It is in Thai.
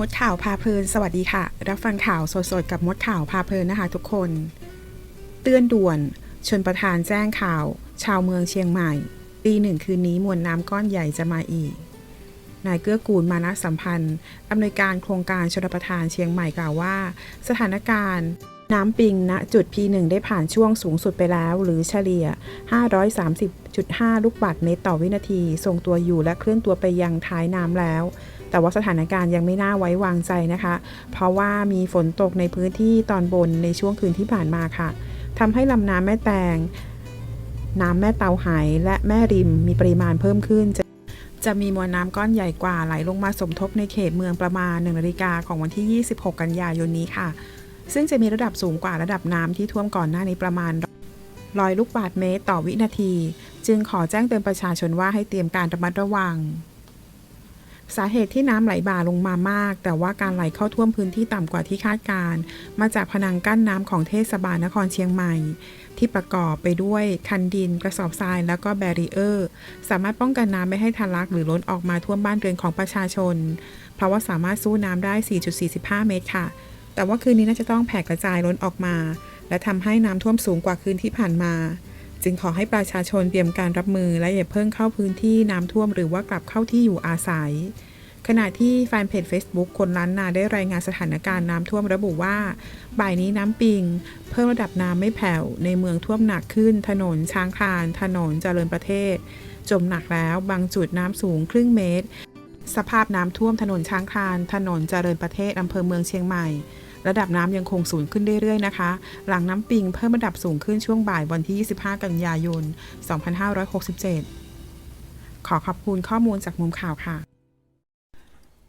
มดข่าวพาเพลิน สวัสดีค่ะ รับฟังข่าวสดๆ กับมดข่าวพาเพลินนะคะทุกคน เตือนด่วน ชนประธานแจ้งข่าว ชาวเมืองเชียงใหม่ ตีหนึ่งคืนนี้มวลน้ำก้อนใหญ่จะมาอีก นายเกื้อกูลมานะสัมพันธ์อำนวยการโครงการชนประทานเชียงใหม่กล่าวว่า สถานการณ์น้ำปิงณจุด P1 ได้ผ่านช่วงสูงสุดไปแล้ว หรือเฉลี่ย 530.5 ลูกบาศก์เมตรต่อวินาที ทรงตัวอยู่และเคลื่อนตัวไปยังท้ายน้ำแล้ว แต่ว่าสถานการณ์ยังไม่น่าไว้วางใจนะคะ เพราะว่ามีฝนตกในพื้นที่ตอนบนในช่วงคืนที่ผ่านมาค่ะทำให้ลำน้ำแม่แตง น้ำแม่เตาหายและแม่ริมมีปริมาณเพิ่มขึ้นจะจะมีมวลน้ำก้อนใหญ่กว่าไหลลงมาสมทบในเขตเมืองประมาณ1นาฬิกาของวันที่ 26 กันยายนนี้ค่ะ ซึ่งจะมีระดับสูงกว่าระดับน้ำที่ท่วมก่อนหน้านี้ประมาณร้อยลูกบาศก์เมตรต่อวินาที จึงขอแจ้งเตือนประชาชนว่าให้เตรียมการระมัดระวัง สาเหตุที่น้ำไหลบ่าลงมามาก แต่ว่าการไหลเข้าท่วมพื้นที่ต่ำกว่าที่คาดการณ์มาจากพนังกั้นน้ำของเทศบาลนครเชียงใหม่ ที่ประกอบไปด้วยคันดิน กระสอบทราย แล้วก็แบรีเออร์ สามารถป้องกันน้ำไม่ให้ทะลักหรือล้นออกมาท่วมบ้านเรือนของประชาชน เพราะว่าสามารถสู้น้ำได้ 4.45 เมตรค่ะ แต่ว่าคืนนี้น่าจะต้องแผ่กระจายล้นออกมา และทำให้น้ำท่วมสูงกว่าคืนที่ผ่านมาจึงขอให้ประชาชนเตรียมการรับมือและอย่าเพิ่งเข้าพื้นที่น้ำท่วมหรือว่ากลับเข้าที่อยู่อาศัย ขณะที่แฟนเพจ Facebook คนล้านนาได้รายงานสถานการณ์น้ำท่วมระบุว่า บ่ายนี้น้ำปิง เพิ่มระดับน้ำไม่แผ่ว ในเมืองท่วมหนักขึ้น ถนนช้างคาน ถนนเจริญประเทศ จมหนักแล้ว บางจุดน้ำสูงครึ่งเมตร สภาพน้ำท่วมถนนช้างคาน ถนนเจริญประเทศอำเภอเมืองเชียงใหม่ ระดับน้ำยังคงสูงขึ้นเรื่อยๆนะคะ หลังน้ำปิงเพิ่มระดับสูงขึ้นช่วงบ่ายวันที่ 25 กันยายน 2567 ขอขอบคุณข้อมูลจากมุมข่าวค่ะ